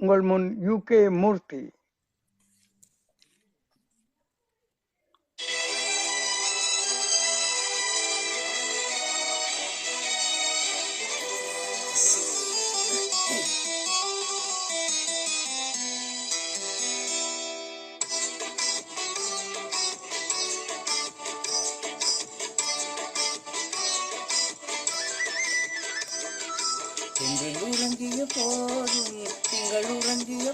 உங்கள் முன் யூகே மூர்த்தி. திங்கள் உறங்கிய போதும் திங்கள் உறங்கிய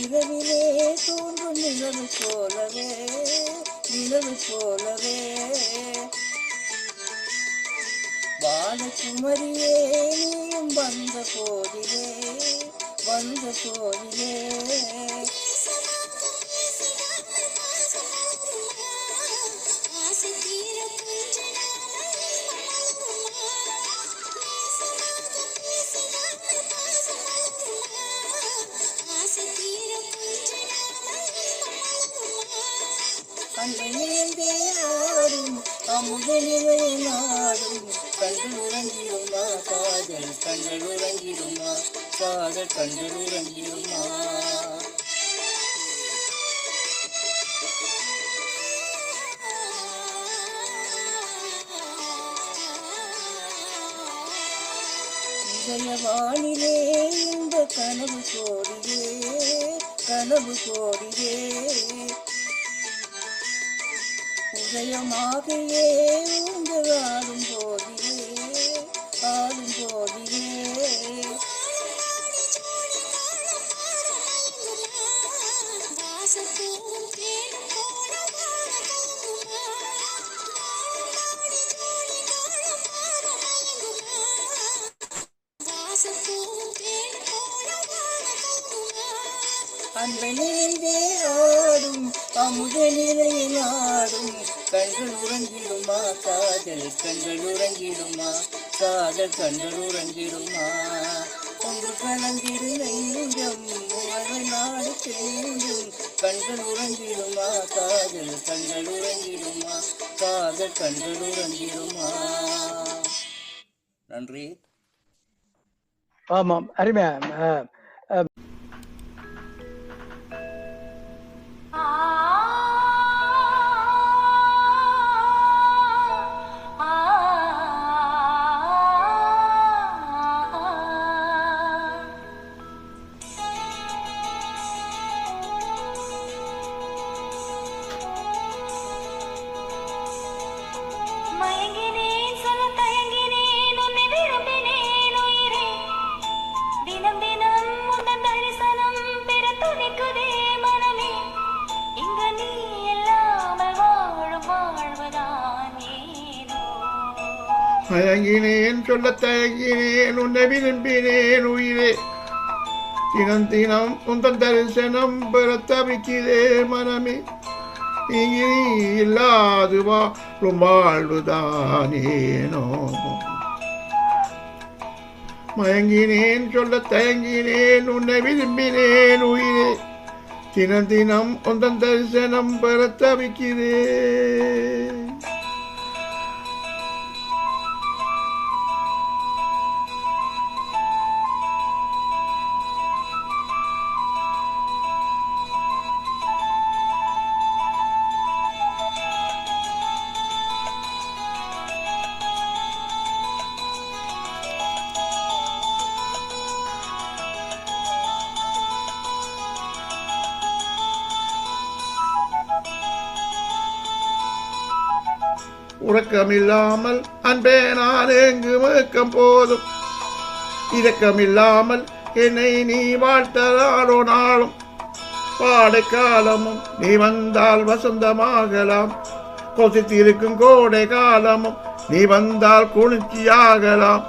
இரவிலே தோன்றும் நிலவு போலவே நிலவு போலவே பாலகுமரியே நீயும் வந்த போதிலே வந்த போதிலே. கண்ணிலே ஆடும் அமுதனிலே நாடும் கண்கள் உறங்கிடுமா காதல் கண்கள் உறங்கிடுமா காதல் கண்கள் உறங்கிடுமா? இந்த கனவு கோடியே கனவு கோடியே உதயமாகியே உங்கள் ஆடும் போதிலே ஆடும் போதிலே. அன்பனிலே ஆடும் அமுதனிலே ஆடும் கண்கள் உறங்கிடுமா? காதல் கண்கள் உறங்கிடுமா? காதல் கண்கள் உறங்கிடுமா? ஒன்று கலந்திரு நெஞ்சம் உறவு நாடு செல்லும் கண்கள் உறங்கிடுமா? காதல் கண்கள் உறங்கிடுமா? காதல் கண்கள் உறங்கிடுமா? நன்றி. ஆமாம் அருமையா மயங்கினேன் சொல்ல தயங்கினேன் உன்னை விரும்பினேன் உயிரே. தினம் தினம் உந்தன் தரிசனம் பெற தவிக்கிறே மனமே. இங்கு நீ இல்லாது வாழும் வாழ்வுதானேனோ மயங்கினேன் சொல்ல தயங்கினேன் உன்னை விரும்பினேன் உயிரே. தினம் தினம் உந்தன் தரிசனம் பெற தவிக்கிறேன் உறக்கமில்லாமல் அன்பே நான் எங்கு மேக்கம் போதும். இரக்கமில்லாமல் என்னை நீ வாழ்த்தலாரோ நாளும். பாடை காலமும் நீ வந்தால் வசந்தமாகலாம். கொசித்திருக்கும் கோடை காலமும் நீ வந்தால் குளிர்ச்சியாகலாம்.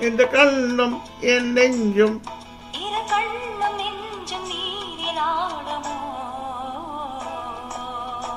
இந்த கண்ணும் என் நெஞ்சும்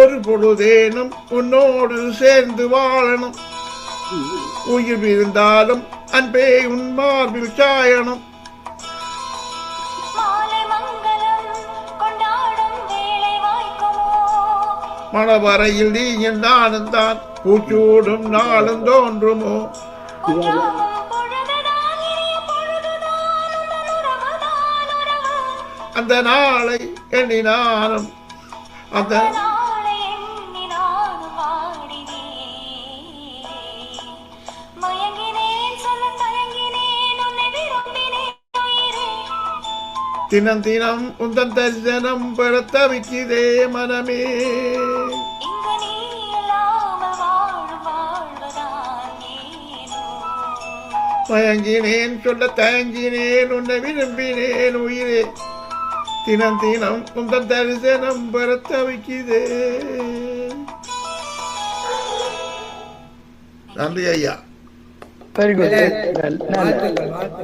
ஒரு பொழுதேனும் உன்னோடு சேர்ந்து வாழணும். உயிர் இருந்தாலும் அன்பே உன் மார்பில் சாயணும். மணவரையில் நீயும் நானும் தான் பூச்சூடும் நாளும் தோன்றுமோ? அந்த நாளை எண்ணி நானும் அந்த தினம் தினம் உந்தன் தரிசனம் பெற தவிக்குதே மனமே மயங்கினேன் சொல்ல தயங்கினேன் உன்னை விரும்பினேன் உயிரே. தினம் தினம் உந்தன் தரிசனம் பெற தவிக்குதே நன்றி. ஐயா வெரி குட்